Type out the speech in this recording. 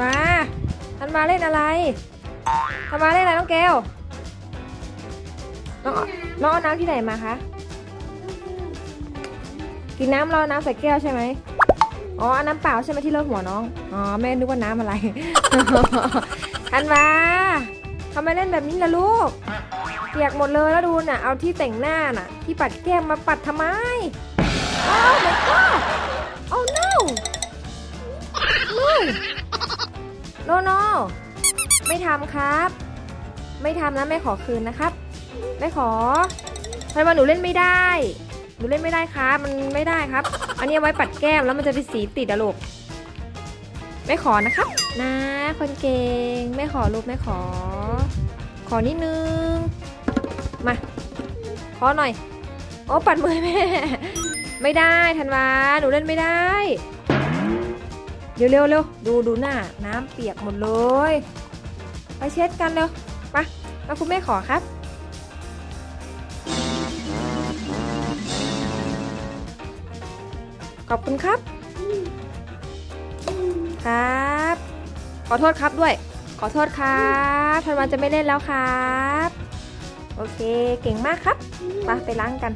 มาทันมาเล่นอะไรทันมาเล่นอะไรน้องแก้ว น้องน้องเอาน้ำที่ไหนมาคะ กินน้ำรอน้ำใส่แก้วใช่ไหมอ๋ออาน้ำเปล่าใช่ไหมที่เลอะหัวน้อง อ๋อแม่นึกว่าน้ำอะไรทันมาทำไมเล่นแบบนี้ล่ะลูกเปียกหมดเลยแล้วดูน่ะ เอาที่แต่งหน้าน่ะ ที่ปัดแก้มมาปัดทำไมอ้าว my god oh no no no ไม่ทำครับ ไม่ทำนะแม่ขอคืนนะครับแม่ขอทำไมหนูเล่นไม่ได้ หนูเล่นไม่ได้ครับ มันไม่ได้ครับ อันนี้เอาไว้ปัดแก้มแล้วมันจะเป็นสีติดอะลูกไม่ขอนะครับ นะ คนเก่งไม่ขอลูกไม่ขอ ขอนิดนึง มา ขอหน่อย โอ้ปัดมือแม่ ไม่ได้ธันวา หนูเล่นไม่ได้ เร็วเร็วเร็วดูดูหน้าน้ำเปียกหมดเลย ไปเช็ดกันเร็วมามาคุณแม่ขอครับขอบคุณครับ ครับ ขอโทษครับด้วย ขอโทษครับธันวาจะไม่เล่นแล้วครับ โอเค เก่งมากครับไปไปล้างกัน